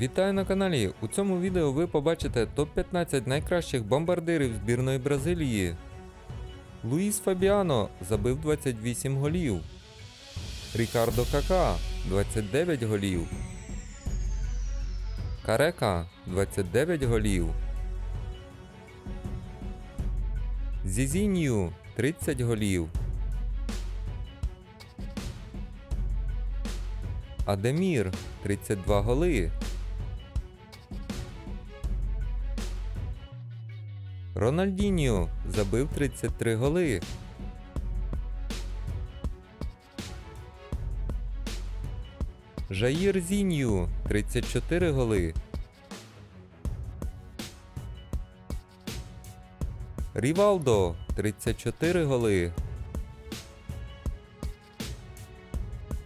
Вітаю на каналі! У цьому відео ви побачите топ-15 найкращих бомбардирів збірної Бразилії. Луїс Фабіано забив 28 голів. Рікардо Кака 29 голів. Карека 29 голів. Зізінью 30 голів. Адемір 32 голи. Рональдіньо забив 33 голи. Жаїр Зінью 34 голи. Рівалдо 34 голи.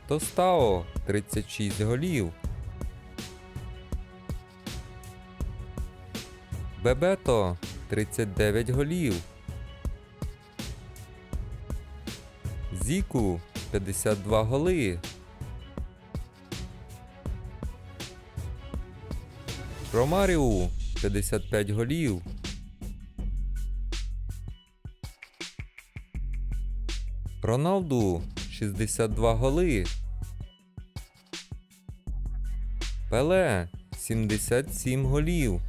Тостао 36 голів. Бебето 39 голів. Зіку 52 голи. Ромаріу 55 голів. Роналду 62 голи. Пеле 77 голів.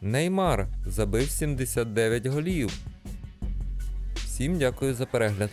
Неймар забив 79 голів. Всім дякую за перегляд.